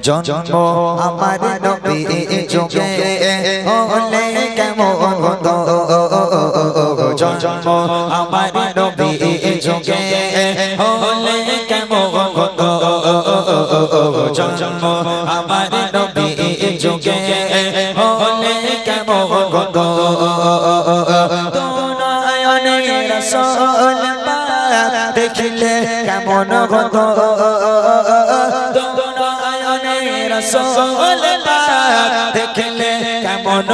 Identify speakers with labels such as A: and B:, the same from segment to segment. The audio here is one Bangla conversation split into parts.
A: জন্ম আমার নবী যোগে হলে কেমন জন্ম আমার নবী যোগে হলে কেমন জন্ম আমার নবী যোগে হলে কেমন দেখিলে কেমন নয়নে রসল দেখিলে কেমন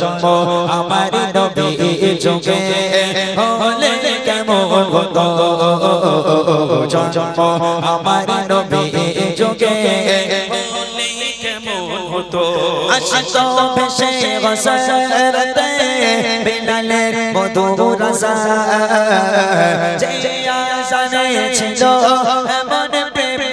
A: জন্ম আমার নবী যোগে। হলে কেমন জন্ম আমার নবী যোগে। হলে কেমন হতো আশিত ভেসে মধুর ছিল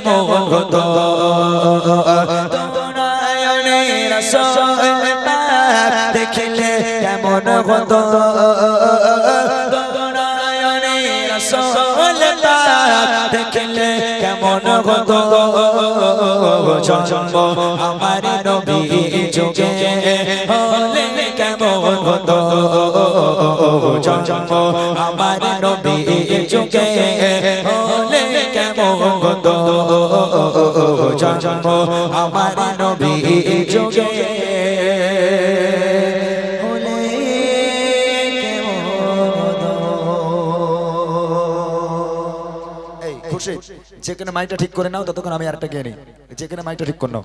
A: কেমন হতো? দেখিলে কেমন হতো দেখিলে কেমন হতো জন্ম আমার নবী যোগে হলে কেমন হতো জন্ম আমার নবী যোগে যেখানে মাইকটা ঠিক করে নাও, ততক্ষণ আমি আরেকটা গিয়ে নিই। যেখানে মাইকটা ঠিক করে নাও।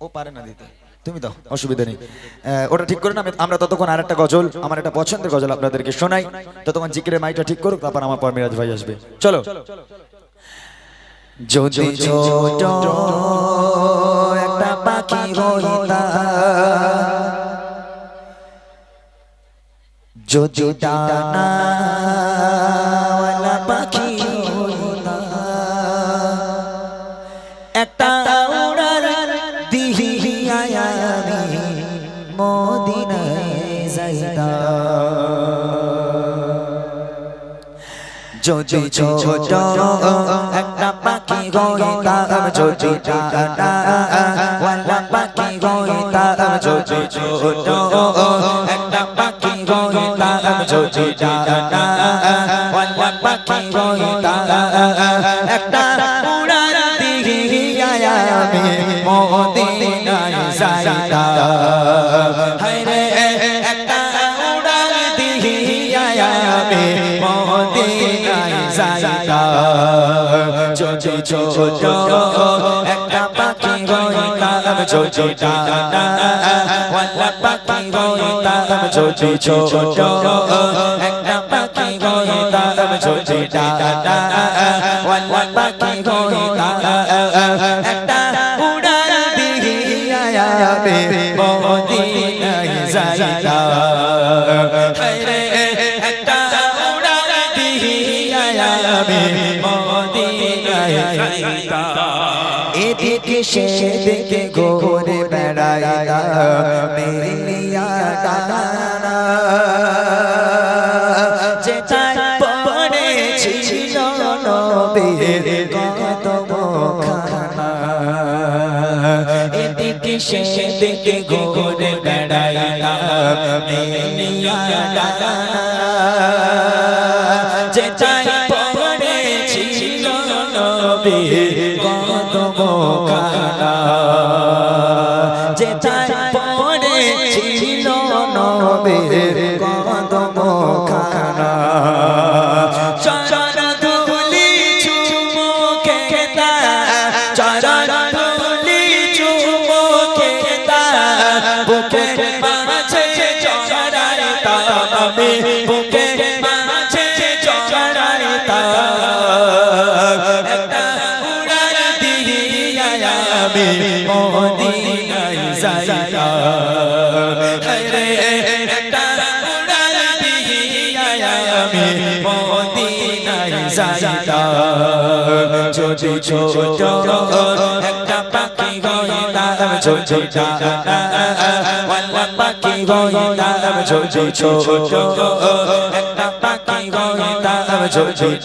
A: ও পারে না দিতে। তুমি দাও, অসুবিধা নেই। ওটা ঠিক করে না আমরা ততক্ষণ আরেকটা গজল, আমার একটা পছন্দের গজল আপনাদেরকে শোনাই। ততক্ষণ জিকিরে মাইকটা ঠিক করুক, তারপর আমার পর মিরাজ ভাই আসবে। চলো। যদি ছোট একটা পাখি হইতা যদি ডানাওয়ালা যদি ছোট একটা পাখি হইতাম যদি পাখি হইতাম ছোট একটা পাখি হইতাম যদি পাখি হইতাম একটা উড়ার দিহিয়া আমি মদিনায় যাইতাম হায়রে একটা আমি মদিনায় যাইতাম যদি ছোট একটা পাখি হইতাম, যদি ডানা, ওয়ালা পাখি হইতাম, যদি ছোট একটা পাখি হইতাম, যদি ডানা, ওয়ালা পাখি যাইতাম এদিকে সেদিকে ঘুরে বেড়াইতা মেলিয়া ডানা যেটাই পড়েছিল নবীর কত খানা এদিকে ঘুরে বেড়াইতা ডানা যেটাই পড়েছিল নবীর কত খানা যেটাই পড়েছিল নবীর আমি মদিনায় যাইতাম রে একটা উড়াল দিয়া আমি মদিনায় যাইতাম ছোট ছোট একটা পাখি হইতাম ছোট ওয়াল্লা পাখি হইতাম ছোট ছোট ছোট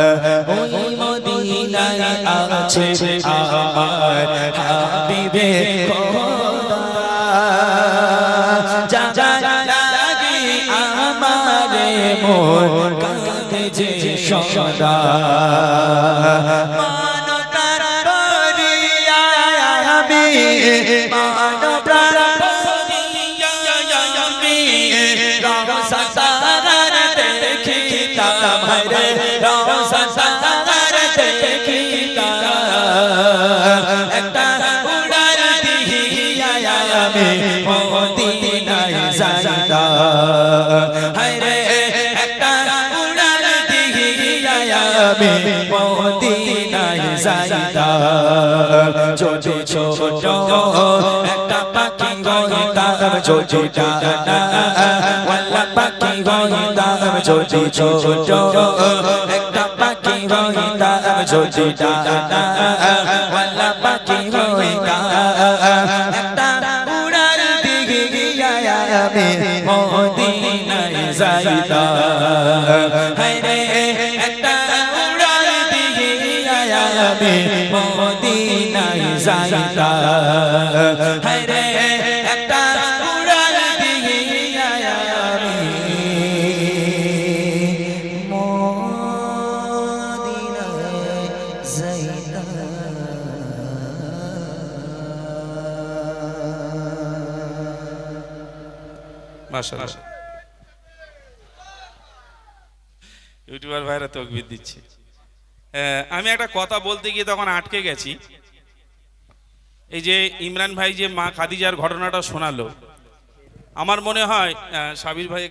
A: আছে আমার হাবিবে খোদা সদা। আমি মদিনায় যাইতাম। ছোট ছোট একটা পাখি হইতাম ছোট ওয়াল্লা পাখি হইতাম ছোট ছোট একটা পাখি হইতাম ছোট ওয়াল্লা পাখি আমি মদিনায় যাইতাম। যাইতাম হায়রে একটা উড়াল দিয়া আমি মদিনায় যাইতাম।
B: মাশাআল্লাহ। ইউটিউবার ভাইরা তকবির দিচ্ছে। আহ, আমি একটা কথা বলতে গিয়ে তখন আটকে গেছি। এই যে ইমরান ভাই যে মা খাদিজার ঘটনাটা শোনালো আমার মনে হয় সাবির ভাই